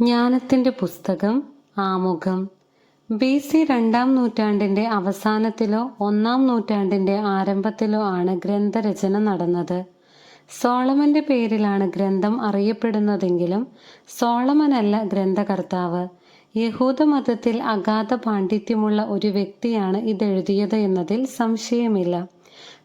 ജ്ഞാനത്തിന്റെ പുസ്തകം ആമുഖം. ബി സി രണ്ടാം നൂറ്റാണ്ടിന്റെ അവസാനത്തിലോ ഒന്നാം നൂറ്റാണ്ടിന്റെ ആരംഭത്തിലോ ആണ് ഗ്രന്ഥരചന നടന്നത്. സോളമന്റെ പേരിലാണ് ഗ്രന്ഥം അറിയപ്പെടുന്നതെങ്കിലും സോളമനല്ല ഗ്രന്ഥകർത്താവ്. യഹൂദമതത്തിൽ അഗാധ പാണ്ഡിത്യമുള്ള ഒരു വ്യക്തിയാണ് ഇതെഴുതിയത് എന്നതിൽ സംശയമില്ല.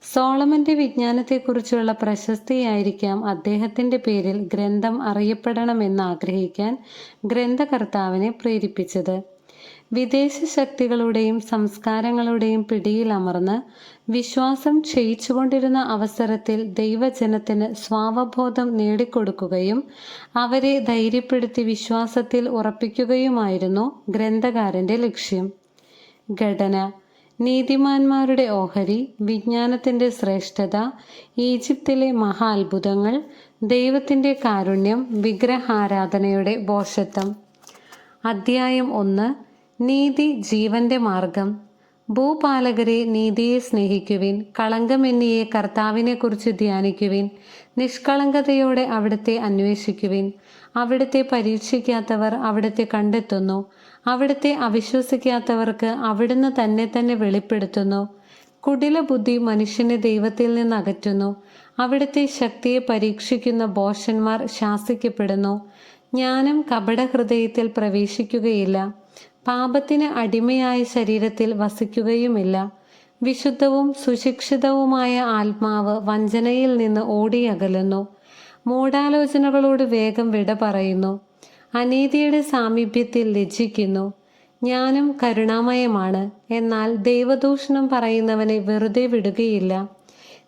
സോളമന്റെ വിജ്ഞാനത്തെക്കുറിച്ചുള്ള പ്രശസ്തിയായിരിക്കാം അദ്ദേഹത്തിന്റെ പേരിൽ ഗ്രന്ഥം അറിയപ്പെടണമെന്ന് ആഗ്രഹിക്കാൻ ഗ്രന്ഥകർത്താവിനെ പ്രേരിപ്പിച്ചത്. വിദേശ ശക്തികളുടെയും സംസ്കാരങ്ങളുടെയും പിടിയിലമർന്ന് വിശ്വാസം ക്ഷയിച്ചുകൊണ്ടിരുന്ന അവസരത്തിൽ ദൈവജനത്തിന് സ്വാവബോധം നേടിക്കൊടുക്കുകയും അവരെ ധൈര്യപ്പെടുത്തി വിശ്വാസത്തിൽ ഉറപ്പിക്കുകയുമായിരുന്നു ഗ്രന്ഥകാരന്റെ ലക്ഷ്യം. ഘടന നീതിമാന്മാരുടെ ഓഹരി വിജ്ഞാനത്തിന്റെ ശ്രേഷ്ഠത ഈജിപ്തിലെ മഹാ അത്ഭുതങ്ങൾ ദൈവത്തിന്റെ കാരുണ്യം വിഗ്രഹാരാധനയുടെ ബോഷത്വം. അദ്ധ്യായം ഒന്ന് നീതി ജീവന്റെ മാർഗം. ഭൂപാലകരെ നീതിയെ സ്നേഹിക്കുവിൻ കളങ്കമെന്നിയെ കർത്താവിനെക്കുറിച്ച് ധ്യാനിക്കുവിൻ നിഷ്കളങ്കതയോടെ അവിടുത്തെ അന്വേഷിക്കുവിൻ. അവിടുത്തെ പരീക്ഷിക്കാത്തവർ അവിടുത്തെ കണ്ടെത്തുന്നു. അവിടുത്തെ അവിശ്വസിക്കാത്തവർക്ക് അവിടുന്ന് തന്നെ തന്നെ വെളിപ്പെടുത്തുന്നു. കുടില ബുദ്ധി മനുഷ്യനെ ദൈവത്തിൽ നിന്ന് അകറ്റുന്നു. അവിടുത്തെ ശക്തിയെ പരീക്ഷിക്കുന്ന ബോഷന്മാർ ശാസിക്കപ്പെടുന്നു. ജ്ഞാനം കപടഹൃദയത്തിൽ പ്രവേശിക്കുകയില്ല. പാപത്തിന് അടിമയായ ശരീരത്തിൽ വസിക്കുകയുമില്ല. വിശുദ്ധവും സുശിക്ഷിതവുമായ ആത്മാവ് വഞ്ചനയിൽ നിന്ന് ഓടിയകലുന്നു. മൂഢാലോചനകളോട് വേഗം വിട പറയുന്നു. അനീതിയുടെ സാമീപ്യത്തിൽ ലജ്ജിക്കുന്നു. ജ്ഞാനം കരുണാമയമാണ്. എന്നാൽ ദൈവദൂഷണം പറയുന്നവനെ വെറുതെ വിടുകയില്ല.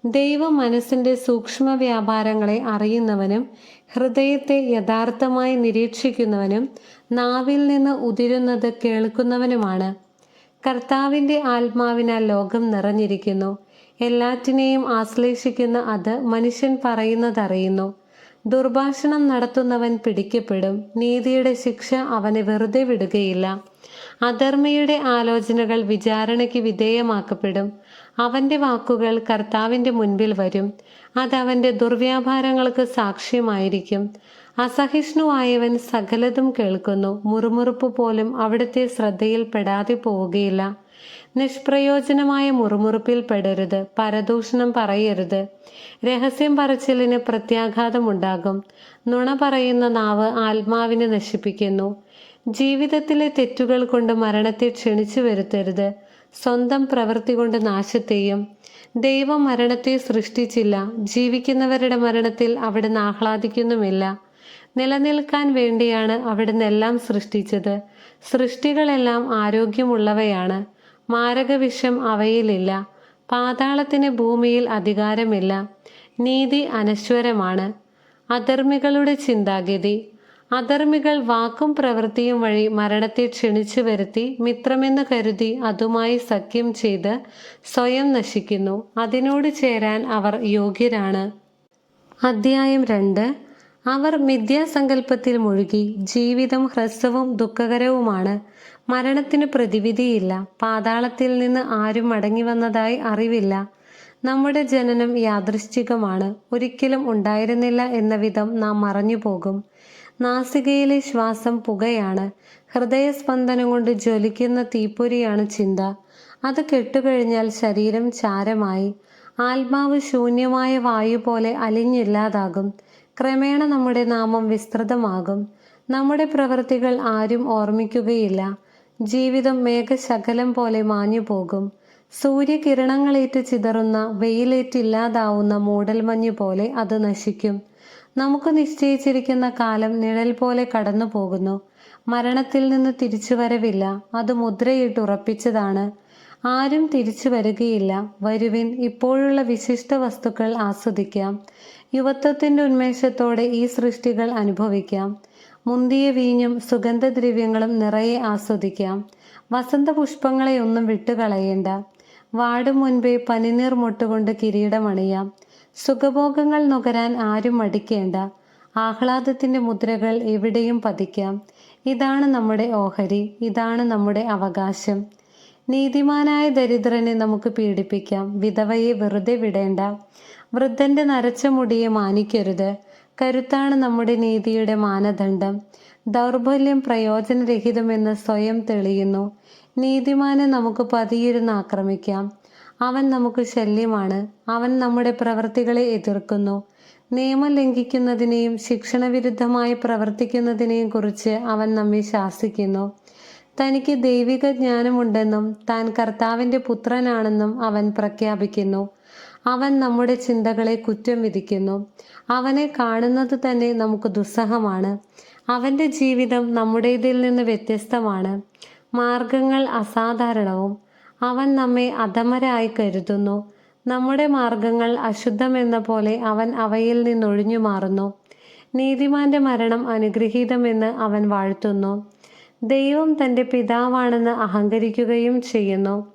ദൈവ മനസ്സിന്റെ സൂക്ഷ്മ വ്യാപാരങ്ങളെ അറിയുന്നവനും ഹൃദയത്തെ യഥാർത്ഥമായി നിരീക്ഷിക്കുന്നവനും നാവിൽ നിന്ന് ഉതിരുന്നത് കേൾക്കുന്നവനുമാണ്. കർത്താവിന്റെ ആത്മാവിനാൽ ലോകം നിറഞ്ഞിരിക്കുന്നു. എല്ലാറ്റിനെയും ആശ്ലേഷിക്കുന്ന അത് മനുഷ്യൻ പറയുന്നതറിയുന്നു. ദുർഭാഷണം നടത്തുന്നവൻ പിടിക്കപ്പെടും. നീതിയുടെ ശിക്ഷ അവനെ വെറുതെ വിടുകയില്ല. അധർമ്മയുടെ ആലോചനകൾ വിചാരണയ്ക്ക് വിധേയമാക്കപ്പെടും. അവന്റെ വാക്കുകൾ കർത്താവിന്റെ മുൻപിൽ വരും. അതവന്റെ ദുർവ്യാപാരങ്ങൾക്ക് സാക്ഷ്യമായിരിക്കും. അസഹിഷ്ണുവായവൻ സകലതും കേൾക്കുന്നു. മുറുമുറുപ്പ് പോലും അവിടുത്തെ ശ്രദ്ധയിൽ പെടാതെ പോവുകയില്ല. നിഷ്പ്രയോജനമായ മുറുമുറുപ്പിൽ പെടരുത്. പരദൂഷണം പറയരുത്. രഹസ്യം പറച്ചിലിന് പ്രത്യാഘാതമുണ്ടാകും. നുണ പറയുന്ന നാവ് ആത്മാവിനെ നശിപ്പിക്കുന്നു. ജീവിതത്തിലെ തെറ്റുകൾ കൊണ്ട് മരണത്തെ ക്ഷണിച്ചു വരുത്തരുത്. സ്വന്തം പ്രവൃത്തി കൊണ്ട് നാശത്തെയും. ദൈവം മരണത്തെ സൃഷ്ടിച്ചില്ല. ജീവിക്കുന്നവരുടെ മരണത്തിൽ അവിടുന്ന് ആഹ്ലാദിക്കുന്നുമില്ല. നിലനിൽക്കാൻ വേണ്ടിയാണ് അവിടുന്ന് എല്ലാം സൃഷ്ടിച്ചത്. സൃഷ്ടികളെല്ലാം ആരോഗ്യമുള്ളവയാണ്. മാരകവിഷം അവയിലില്ല. പാതാളത്തിന് ഭൂമിയിൽ അധികാരമില്ല. നീതി അനശ്വരമാണ്. അധർമ്മികളുടെ ചിന്താഗതി. അധർമ്മികൾ വാക്കും പ്രവൃത്തിയും വഴി മരണത്തെ ക്ഷണിച്ചു വരുത്തി മിത്രമെന്ന് കരുതി അതുമായി സഖ്യം ചെയ്ത് സ്വയം നശിക്കുന്നു. അതിനോട് ചേരാൻ അവർ യോഗ്യരാണ്. അധ്യായം രണ്ട്. അവർ മിഥ്യാസങ്കല്പത്തിൽ മുഴുകി ജീവിതം ഹ്രസ്വവും ദുഃഖകരവുമാണ്. മരണത്തിന് പ്രതിവിധിയില്ല. പാതാളത്തിൽ നിന്ന് ആരും മടങ്ങി വന്നതായി അറിവില്ല. നമ്മുടെ ജനനം യാദൃശ്ചികമാണ്. ഒരിക്കലും ഉണ്ടായിരുന്നില്ല എന്ന വിധം നാം മറഞ്ഞു പോകും. നാസികയിലെ ശ്വാസം പുകയാണ്. ഹൃദയസ്പന്ദനം കൊണ്ട് ജ്വലിക്കുന്ന തീപ്പൊരിയാണ് ചിന്ത. അത് കെട്ടുകഴിഞ്ഞാൽ ശരീരം ചാരമായി. ആത്മാവ് ശൂന്യമായ വായു പോലെ അലിഞ്ഞില്ലാതാകും. ക്രമേണ നമ്മുടെ നാമം വിസ്തൃതമാകും. നമ്മുടെ പ്രവൃത്തികൾ ആരും ഓർമ്മിക്കുകയില്ല. ജീവിതം മേഘശകലം പോലെ മാഞ്ഞു പോകും സൂര്യകിരണങ്ങളേറ്റ് ചിതറുന്ന വെയിലേറ്റില്ലാതാവുന്ന മൂടൽമഞ്ഞ് പോലെ അത് നശിക്കും. നമുക്ക് നിശ്ചയിച്ചിരിക്കുന്ന കാലം നിഴൽ പോലെ കടന്നു പോകുന്നു മരണത്തിൽ നിന്ന് തിരിച്ചുവരവില്ല. അത് മുദ്രയിട്ട് ഉറപ്പിച്ചതാണ്. ആരും തിരിച്ചു വരികയില്ല. വരുവിൻ ഇപ്പോഴുള്ള വിശിഷ്ട വസ്തുക്കൾ ആസ്വദിക്കാം. യുവത്വത്തിന്റെ ഉന്മേഷത്തോടെ ഈ സൃഷ്ടികൾ അനുഭവിക്കാം. മുന്തിയ വീഞ്ഞും സുഗന്ധദ്രവ്യങ്ങളും നിറയെ ആസ്വദിക്കാം. വസന്തപുഷ്പങ്ങളെ ഒന്നും വിട്ടുകളയേണ്ട. വാടും മുൻപേ പനിനീർ മുട്ടുകൊണ്ട് കിരീടമണിയാം. സുഖഭോഗങ്ങൾ നുകരാൻ ആരും മടിക്കേണ്ട. ആഹ്ലാദത്തിന്റെ മുദ്രകൾ എവിടെയും പതിക്കാം. ഇതാണ് നമ്മുടെ ഓഹരി. ഇതാണ് നമ്മുടെ അവകാശം. നീതിമാനായ ദരിദ്രനെ നമുക്ക് പീഡിപ്പിക്കാം. വിധവയെ വെറുതെ വിടേണ്ട. വൃദ്ധന്റെ നരച്ച മുടിയെ മാനിക്കരുത്. കരുത്താണ് നമ്മുടെ നീതിയുടെ മാനദണ്ഡം. ദൗർബല്യം പ്രയോജനരഹിതമെന്ന് സ്വയം തെളിയുന്നു. നീതിമാനെ നമുക്ക് പതിയിരുന്ന് ആക്രമിക്കാം. അവൻ നമുക്ക് ശല്യമാണ്. അവൻ നമ്മുടെ പ്രവർത്തികളെ എതിർക്കുന്നു. നിയമം ലംഘിക്കുന്നതിനെയും ശിക്ഷണവിരുദ്ധമായി പ്രവർത്തിക്കുന്നതിനെയും കുറിച്ച് അവൻ നമ്മെ ശാസിക്കുന്നു. തനിക്ക് ദൈവിക ജ്ഞാനമുണ്ടെന്നും താൻ കർത്താവിന്റെ പുത്രനാണെന്നും അവൻ പ്രഖ്യാപിക്കുന്നു. അവൻ നമ്മുടെ ചിന്തകളെ കുറ്റം വിധിക്കുന്നു. അവനെ കാണുന്നത് തന്നെ നമുക്ക് ദുസ്സഹമാണ്. അവന്റെ ജീവിതം നമ്മുടേതിൽ നിന്ന് വ്യത്യസ്തമാണ്. മാർഗങ്ങൾ അസാധാരണവും. അവൻ നമ്മെ അധമരായി കരുതുന്നു. നമ്മുടെ മാർഗങ്ങൾ അശുദ്ധമെന്ന പോലെ അവൻ അവയിൽ നിന്നൊഴിഞ്ഞു മാറുന്നു നീതിമാന്റെ മരണം അനുഗ്രഹീതമെന്ന് അവൻ വാഴ്ത്തുന്നു. ദൈവം തന്റെ പിതാവാണെന്ന് അഹങ്കരിക്കുകയും ചെയ്യുന്നു.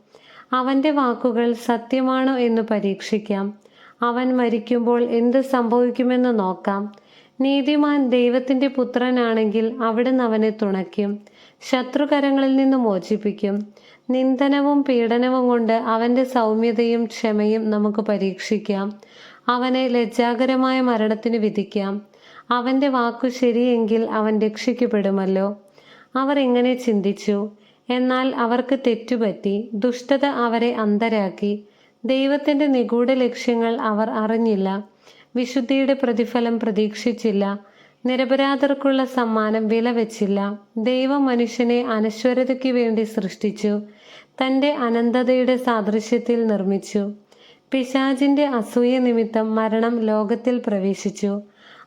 അവന്റെ വാക്കുകൾ സത്യമാണോ എന്ന് പരീക്ഷിക്കാം. അവൻ മരിക്കുമ്പോൾ എന്ത് സംഭവിക്കുമെന്ന് നോക്കാം. നീതിമാൻ ദൈവത്തിന്റെ പുത്രനാണെങ്കിൽ അവിടുന്ന് അവനെ തുണയ്ക്കും. ശത്രുകരങ്ങളിൽ നിന്ന് മോചിപ്പിക്കും. നിന്ദനവും പീഡനവും കൊണ്ട് അവന്റെ സൗമ്യതയും ക്ഷമയും നമുക്ക് പരീക്ഷിക്കാം. അവനെ ലജ്ജാകരമായ മരണത്തിന് വിധിക്കാം. അവന്റെ വാക്കു ശരിയെങ്കിൽ അവൻ രക്ഷിക്കപ്പെടുമല്ലോ. അവർ എങ്ങനെ ചിന്തിച്ചു? എന്നാൽ അവർക്ക് തെറ്റുപറ്റി ദുഷ്ടത അവരെ അന്തരാക്കി. ദൈവത്തിന്റെ നിഗൂഢ ലക്ഷ്യങ്ങൾ അവർ അറിഞ്ഞില്ല. വിശുദ്ധിയുടെ പ്രതിഫലം പ്രതീക്ഷിച്ചില്ല. നിരപരാധർക്കുള്ള സമ്മാനം വില വെച്ചില്ല ദൈവം മനുഷ്യനെ അനശ്വരതയ്ക്ക് വേണ്ടി സൃഷ്ടിച്ചു. തന്റെ അനന്തതയുടെ സാദൃശ്യത്തിൽ നിർമ്മിച്ചു. പിശാജിന്റെ അസൂയ നിമിത്തം മരണം ലോകത്തിൽ പ്രവേശിച്ചു.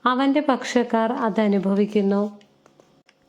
അവന്റെ പക്ഷക്കാർ അതനുഭവിക്കുന്നു.